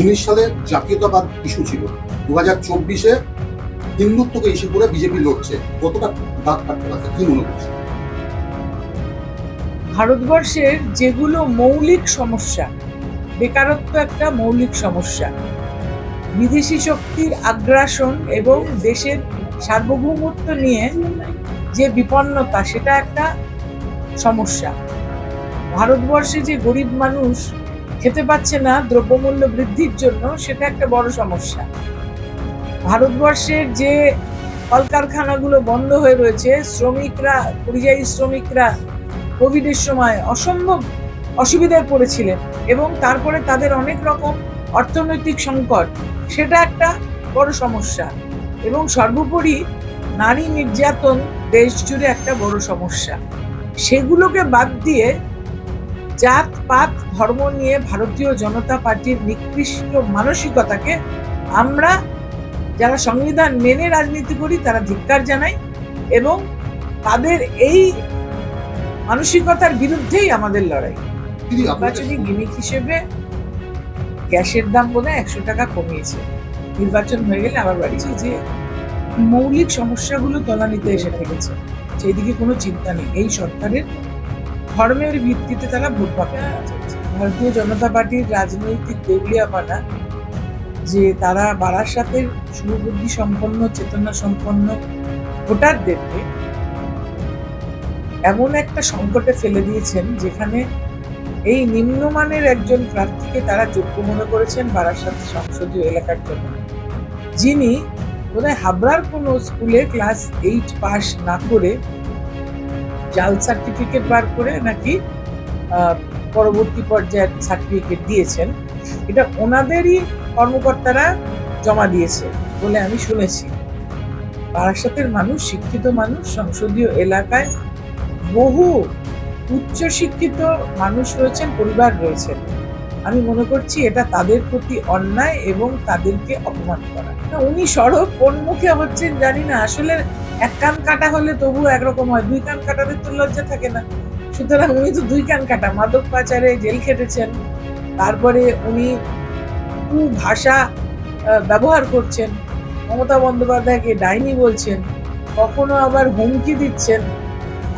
উনিশ সালে জাতীয়তাবাদ ইস্যু ছিল। দু হাজার চব্বিশে হিন্দুত্বকে ইস্যু করে বিজেপি লড়ছে। কতটা দাগ কাটতে পারছে, কি মনে করছে ভারতবর্ষের যেগুলো মৌলিক সমস্যা, বেকারত্ব একটা মৌলিক সমস্যা। বিদেশি শক্তির আগ্রাসন এবং দেশের সার্বভৌমত্ব নিয়ে যে বিপন্নতা, সেটা একটা সমস্যা। ভারতবর্ষে যে গরিব মানুষ খেতে পাচ্ছে না, দ্রব্যমূল্য বৃদ্ধির জন্য সেটা একটা বড় সমস্যা। ভারতবর্ষের যে কলকারখানাগুলো বন্ধ হয়ে রয়েছে, শ্রমিকরা, পরিযায়ী শ্রমিকরা কোভিডের সময় অসম্ভব অসুবিধায় পড়েছিলেন এবং তারপরে তাদের অনেক রকম অর্থনৈতিক সংকট, সেটা একটা বড় সমস্যা। এবং সর্বোপরি নারী নির্যাতন দেশ জুড়ে একটা বড় সমস্যা। সেগুলোকে বাদ দিয়ে জাত পাত ধর্ম নিয়ে ভারতীয় জনতা পার্টির নিকৃষ্ট মানসিকতাকে আমরা যারা সংবিধান মেনে রাজনীতি করি তারা ধিক্কার জানাই এবং তাদের এই মানসিকতার বিরুদ্ধেই আমাদের লড়াই। নির্বাচনী গিমিক হিসেবে গ্যাসের দাম বোধহয় একশো টাকা কমিয়েছে। নির্বাচন হয়ে গেলে আবার বাড়িছে যে মৌলিক সমস্যাগুলো তলানিতে এসে থেকেছে সেই দিকে কোনো চিন্তা নেই। এই সরকারের ধর্মের ভিত্তিতে তারা ভোট পাবে। ভারতীয় জনতা পার্টির রাজনৈতিক দেউলিয়াপানা যে তারা বারাসাতের সুবুদ্ধি সম্পন্ন, চেতনা সম্পন্ন ভোটারদেরকে এমন একটা সংকটে ফেলে দিয়েছেন, যেখানে এই নিম্নমানের একজন প্রার্থীকে তারা যোগ্য মনে করেছেন বারাসাত সংসদীয় এলাকার জন্য। যিনি বোধহয় হাবড়ার কোনো স্কুলে ক্লাস এইট পাস না করে জাল সার্টিফিকেট বার করে নাকি পরবর্তী পর্যায়ের সার্টিফিকেট দিয়েছেন। এটা ওনাদেরই কর্মকর্তারা জমা দিয়েছে বলে আমি শুনেছি। বারাসাতের মানুষ, শিক্ষিত মানুষ, সংসদীয় এলাকায় বহু উচ্চ শিক্ষিত মানুষ রয়েছেন, পরিবার রয়েছেন আমি মনে করছি এটা তাদের প্রতি অন্যায় এবং তাদেরকে অপমান করা। উনি সড়ক কোন মুখে হচ্ছেন জানি না। আসলে এক কান কাটা হলে তবু একরকম হয়, দুই কান কাটাদের তো লজ্জা থাকে না। সুতরাং উনি তো দুই কান কাটা, মাদক পাচারে জেল খেটেছেন, তারপরে উনি কু ভাষা ব্যবহার করছেন, মমতা বন্দ্যোপাধ্যায়কে ডাইনি বলছেন, কখনো আবার হুমকি দিচ্ছেন,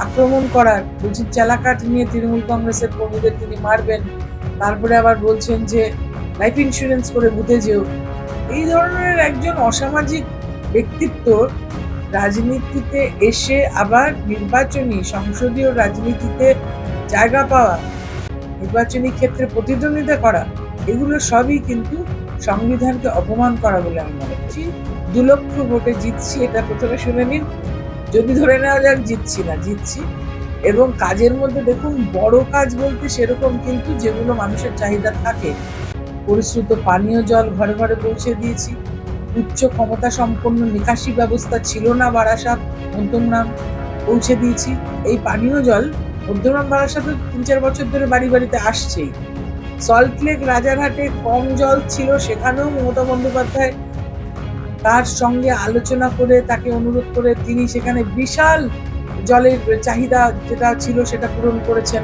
আক্রমণ করার। বলছেন চালাকাট নিয়ে তৃণমূল কংগ্রেসের কর্মীদের তিনি মারবেন। তারপরে আবার বলছেন যে লাইফ ইন্স্যুরেন্স করে বুঝে যেও। এই ধরনের একজন অসামাজিক ব্যক্তিত্ব রাজনীতিতে এসে আবার নির্বাচনী, সংসদীয় রাজনীতিতে জায়গা পাওয়া, নির্বাচনী ক্ষেত্রে প্রতিদ্বন্দ্বিতা করা, এগুলো সবই কিন্তু সংবিধানকে অপমান করা বলে আমি মনে করছি। দু লক্ষ ভোটে জিতছি, এটা প্রথমে শুনে নিন। যদি ধরে নেওয়া যাক, জিতছি না, জিতছি। এবং কাজের মধ্যে দেখুন, বড় কাজ বলতে সেরকম কিন্তু যেগুলো মানুষের চাহিদা থাকে। পরিশ্রুত পানীয় জল ঘরে ঘরে পৌঁছে দিয়েছি। উচ্চ ক্ষমতা সম্পন্ন নিকাশি ব্যবস্থা ছিল না বারাসাত, মধ্যমগ্রাম পৌঁছে দিয়েছি। এই পানীয় জল মধ্যমগ্রাম বারাসাত তিন চার বছর ধরে বাড়ি বাড়িতে আসছেই। সল্টলেক রাজারহাটে কম জল ছিল সেখানেও মমতা বন্দ্যোপাধ্যায় তার সঙ্গে আলোচনা করে তাকে অনুরোধ করে তিনি সেখানে বিশাল জলের চাহিদা যেটা ছিল সেটা পূরণ করেছেন।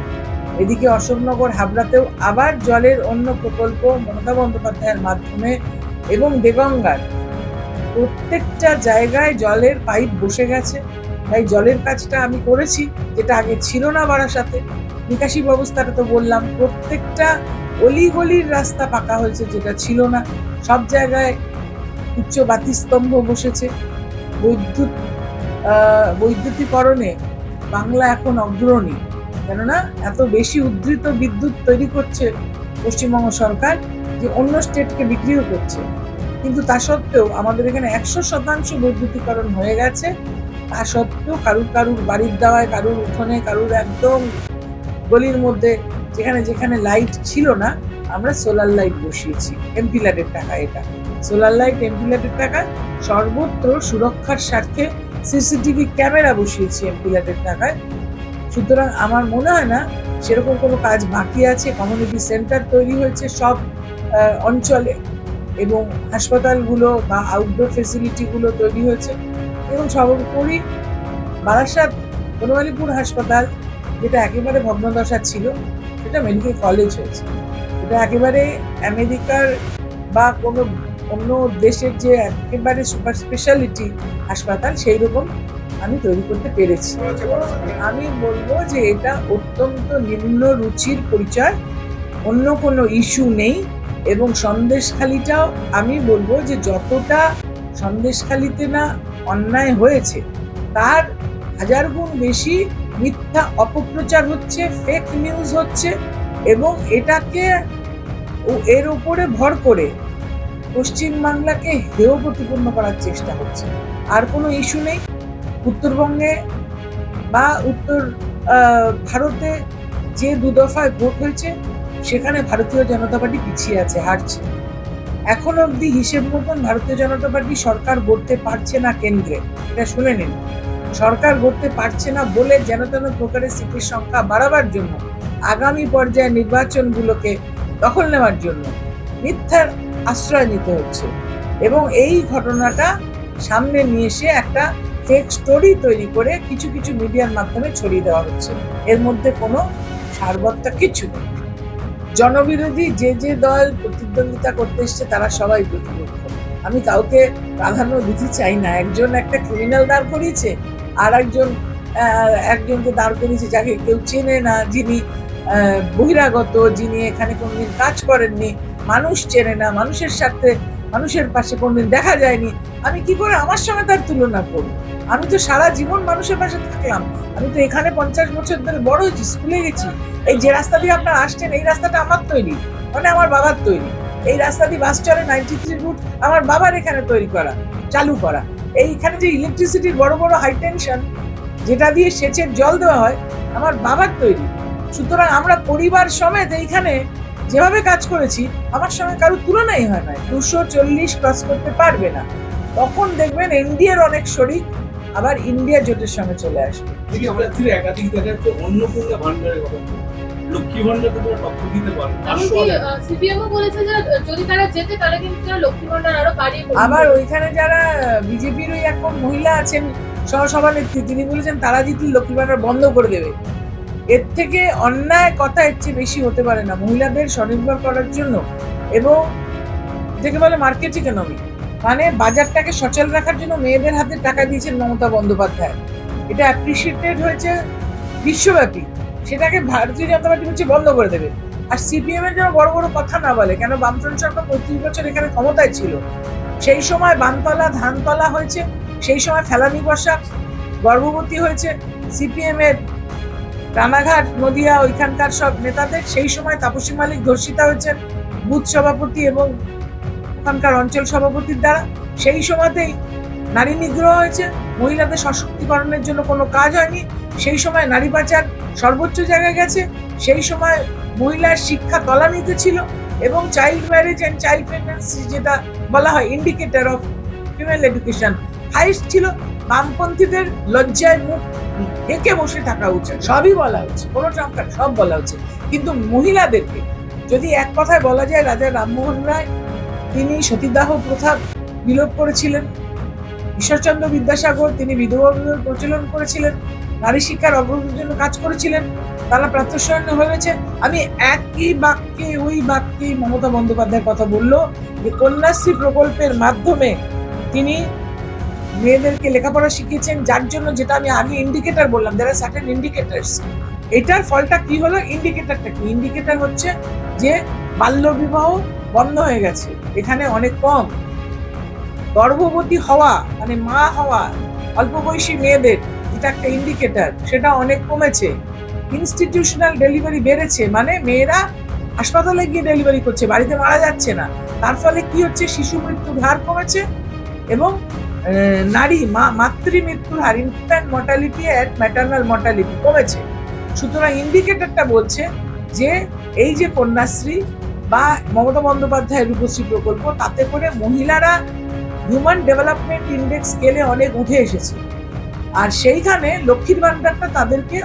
এদিকে অশোকনগর হাবড়াতেও আবার জলের অন্য প্রকল্প মমতা বন্দ্যোপাধ্যায়ের মাধ্যমে এবং দেগঙ্গার। প্রত্যেকটা জায়গায় জলের পাইপ বসে গেছে। তাই জলের কাজটা আমি করেছি যেটা আগে ছিল না বারাসাতে। নিকাশি ব্যবস্থাটা তো বললাম প্রত্যেকটা অলিগলির রাস্তা পাকা হয়েছে যেটা ছিল না। সব জায়গায় উচ্চ বাতিস্তম্ভ বসেছে। বৈদ্যুৎ আহ, বৈদ্যুতিকরণে বাংলা এখন অগ্রণী। কেননা, এত বেশি উদ্ধৃত বিদ্যুৎ তৈরি করছে পশ্চিমবঙ্গ সরকার যে অন্য স্টেটকে বিক্রিও করছে। কিন্তু তা সত্ত্বেও আমাদের এখানে একশো শতাংশ বৈদ্যুতিকরণ হয়ে গেছে। তা সত্ত্বেও কারুর কারুর বাড়ির দেওয়ায়, কারুর উঠোনে, কারুর একদম গলির মধ্যে যেখানে যেখানে লাইট ছিল না, আমরা সোলার লাইট বসিয়েছি। এমপিলারের টাকা এটা। সোলার লাইট, এমপিলারের টাকা সর্বত্র সুরক্ষার স্বার্থে সিসিটিভি ক্যামেরা বসিয়েছি এমপিলারের টাকায়। সুতরাং আমার মনে হয় না সেরকম কোনো কাজ বাকি আছে। কমিউনিটি সেন্টার তৈরি হয়েছে সব অঞ্চলে এবং হাসপাতালগুলো বা আউটডোর ফেসিলিটিগুলো তৈরি হয়েছে। এবং সর্বোপরি বারাসাত বনমালীপুর হাসপাতাল, যেটা একেবারে ভগ্নদশা ছিল, সেটা মেডিকেল কলেজ হয়েছে। এটা একেবারে আমেরিকার বা কোনো অন্য দেশের যে একেবারে সুপার স্পেশালিটি হাসপাতাল সেই রকম আমি তৈরি করতে পেরেছি। আমি বলব যে এটা অত্যন্ত নিম্ন রুচির পরিচয়, অন্য কোনো ইস্যু নেই এবং সন্দেশখালিটাও আমি বলব যে যতটা সন্দেশখালিতে না অন্যায় হয়েছে, তার হাজার গুণ বেশি মিথ্যা অপপ্রচার হচ্ছে ফেক নিউজ হচ্ছে এবং এটাকে এর উপরে ভর করে পশ্চিমবাংলাকে হেয় প্রতিপন্ন করার চেষ্টা হচ্ছে আর কোনো ইস্যু নেই। উত্তরবঙ্গে বা উত্তর ভারতে যে দু দফায় ভোট হয়েছে, সেখানে ভারতীয় জনতা পার্টি পিছিয়ে আছে, হারছে। এখন অবধি হিসেব মতন ভারতীয় জনতা পার্টি সরকার গড়তে পারছে না কেন্দ্রে। এটা শুনে নিন। সরকার গড়তে পারছে না বলে যেন তেন প্রকারের সিটের সংখ্যা বাড়াবার জন্য, আগামী পর্যায়ে নির্বাচনগুলোকে দখল নেওয়ার জন্য মিথ্যার আশ্রয় নিতে হচ্ছে। এবং এই ঘটনাটা সামনে নিয়ে এসে একটা ফেক স্টোরি তৈরি করে কিছু কিছু মিডিয়ার মাধ্যমে ছড়িয়ে দেওয়া হচ্ছে। এর মধ্যে কোনো সারবত্তা কিছু নেই। জনবিরোধী যে যে দল প্রতিদ্বন্দ্বিতা করতে এসছে, তারা সবাই প্রতিপক্ষ। আমি কাউকে প্রাধান্য দিতে চাই না। একজন একটা ক্রিমিনাল দাঁড় করিয়েছে আর একজন একজনকে দাঁড় করিয়েছে যাকে কেউ চেনে না, যিনি বহিরাগত যিনি এখানে কোনোদিন কাজ করেননি, মানুষ চেনে না, মানুষের সাথে, মানুষের পাশে কোনোদিন দেখা যায়নি, আমি কি করে আমার সঙ্গে তার তুলনা করব? আমি তো সারা জীবন মানুষের পাশে থাকলাম। আমি তো এখানে পঞ্চাশ বছর ধরে বড় হয়েছি, স্কুলে গেছি। এই যে রাস্তা দিয়ে আপনার আসছেন, এই রাস্তাটা আমার তৈরি মানে আমার বাবার তৈরি। এই রাস্তা দিয়ে বাস চলে নাইনটি থ্রি রুট আমার বাবার এখানে তৈরি করা, চালু করা। এইখানে যে ইলেকট্রিসিটির বড় বড় হাই টেনশন যেটা দিয়ে সেচের জল দেওয়া হয়, আমার বাবার তৈরি। সুতরাং আমরা পরিবার সমেত এইখানে যেভাবে কাজ করেছি আমার সঙ্গে কারোর তুলনাই হয় না। দুশো চল্লিশ ক্রস করতে পারবে না। তখন দেখবেন এনডিএর অনেক শরিক আবার ইন্ডিয়া জোটের সঙ্গে চলে আসবে। দিদি আমরা ছিল একাধিক দেখা যাচ্ছে অন্নপূর্ণা ভান্ডারের কথা লক্ষ্মী ভান্ডার তো তোমরা দিতে পারো সিপিএমও বলেছে যে যদি তারা যেতে তাহলে কিন্তু তারা লক্ষ্মী ভান্ডার আরও বাড়িয়ে আবার ওইখানে যারা বিজেপির ওই এখন মহিলা আছেন সহসভানেত্রী তিনি বলেছেন তারা যদি লক্ষ্মী ভান্ডার বন্ধ করে দেবে। এর থেকে অন্যায় কথা এর চেয়ে বেশি হতে পারে না। মহিলাদের স্বনির্ভর করার জন্য এবং এটাকে বলে মার্কেট ইকোনমি মানে বাজারটাকে সচল রাখার জন্য মেয়েদের হাতে টাকা দিয়েছেন মমতা বন্দ্যোপাধ্যায়। এটা অ্যাপ্রিসিয়েটেড হয়েছে বিশ্বব্যাপী। সেটাকে ভারতীয় জনতা পার্টি বলছে বন্ধ করে দেবে। আর সিপিএম এর যেন বড় বড় কথা না বলে, কেন বামফ্রন্ট সরকার পঁয়ত্রিশ বছর এখানে ক্ষমতায় ছিল? সেই সময় বানতলা ধানতলা হয়েছে, সেই সময় ফেলানি বসাক গর্ভবতী হয়েছে সিপিএম এর রানাঘাট, নদিয়া, ওইখানকার সব নেতাদের সেই সময় তাপসী মালিক ধর্ষিতা হয়েছেন বুথ সভাপতি এবং ওখানকার অঞ্চল সভাপতির দ্বারা। সেই সময়তেই নারী নিগ্রহ হয়েছে, মহিলাদের সশক্তিকরণের জন্য কোনো কাজ হয়নি। সেই সময় নারী পাচার সর্বোচ্চ জায়গায় গেছে, সেই সময় মহিলার শিক্ষা তলানিতে ছিল এবং child marriage and child pregnancy যেটা বলা হয় indicator of female education highest ছিল। বামপন্থীদের লজ্জায় মুখ ঢেকে বসে থাকা উচিত। সবই বলা হচ্ছে, কোনো ট্রাম্পকার সব বলা হচ্ছে। কিন্তু মহিলাদেরকে যদি এক কথায় বলা যায়, রাজা রামমোহন রায়, তিনি সতীদাহ প্রথা বিলোপ করেছিলেন। ঈশ্বরচন্দ্র বিদ্যাসাগর, তিনি বিধবা বিবাহ প্রচলন করেছিলেন। নারী শিক্ষার অগ্রগতির জন্য কাজ করেছিলেন। তারা প্রাতঃস্মরণীয় হয়ে আমি একই বাক্যে, ওই বাক্যে মমতা বন্দ্যোপাধ্যায়ের কথা বলল যে, কন্যাশ্রী প্রকল্পের মাধ্যমে তিনি মেয়েদেরকে লেখাপড়া শিখিয়েছেন, যার জন্য যেটা আমি আগে ইন্ডিকেটর বললাম দেয়ার আর সার্টেন ইন্ডিকেটার্স এটার ফলটা কি হলো? ইন্ডিকেটারটা কি? ইন্ডিকেটার হচ্ছে যে বাল্য বিবাহ বন্ধ হয়ে গেছে, এখানে অনেক কম। গর্ভবতী হওয়া মানে মা হওয়া, অল্প বয়সী মেয়েদের, এটা একটা ইন্ডিকেটার সেটা অনেক কমেছে। ইনস্টিটিউশনাল ডেলিভারি বেড়েছে মানে মেয়েরা হাসপাতালে গিয়ে ডেলিভারি করছে, বাড়িতে মারা যাচ্ছে না। তার ফলে কি হচ্ছে? শিশু মৃত্যুর হার কমেছে এবং নারী, মা মাতৃ মৃত্যুর হার infant mortality and maternal mortality কমেছে। সুতরাং ইন্ডিকেটরটা বলছে যে এই যে কন্যাশ্রী বা মমতা বন্দ্যোপাধ্যায়ের রূপশ্রী প্রকল্প, তাতে করে মহিলারা হিউম্যান ডেভেলপমেন্ট ইন্ডেক্স স্কেলে অনেক উঠে এসেছে। আর সেইখানে লক্ষ্মীর ভাণ্ডারটা তাদেরকে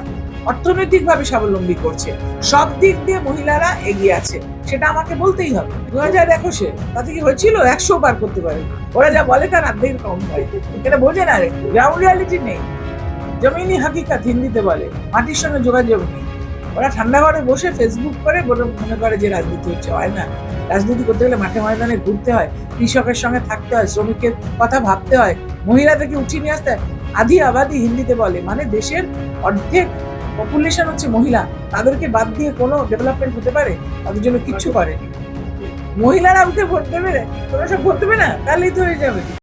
অর্থনৈতিকভাবে স্বাবলম্বী করছে। সব দিক দিয়ে মহিলারা এগিয়ে আছে, সেটা আমাকে বলতেই হবে। দু হাজার একুশে তাতে কি হয়েছিল? একশো পার করতে পারে। ওরা যা বলে তার অর্ধেক কম হয়। এটা বোঝে না গ্রাউন্ড রিয়ালিটি নেই। জমিনি হাকিকাত হিন্দিতে বলে, মাটির সঙ্গে যোগাযোগ নেই। ওরা ঠান্ডা ঘরে বসে ফেসবুক করে মনে করে যে রাজনীতি হচ্ছে। হয় না। রাজনীতি করতে গেলে মাঠে ময়দানে ঘুরতে হয়, কৃষকের সঙ্গে থাকতে হয়, শ্রমিকের কথা ভাবতে হয়। মহিলাদেরকে উঠিয়ে নিয়ে আসতে হয়। আধি আবাদি হিন্দিতে বলে মানে দেশের অর্ধেক পপুলেশন হচ্ছে মহিলা, তাদেরকে বাদ দিয়ে কোনো ডেভেলপমেন্ট হতে পারে? তাদের জন্য কিচ্ছু করে। মহিলারা উঠে ভোট দেবে তোমরা সব ভোট দেবে না? তাহলেই তো হয়ে যাবে।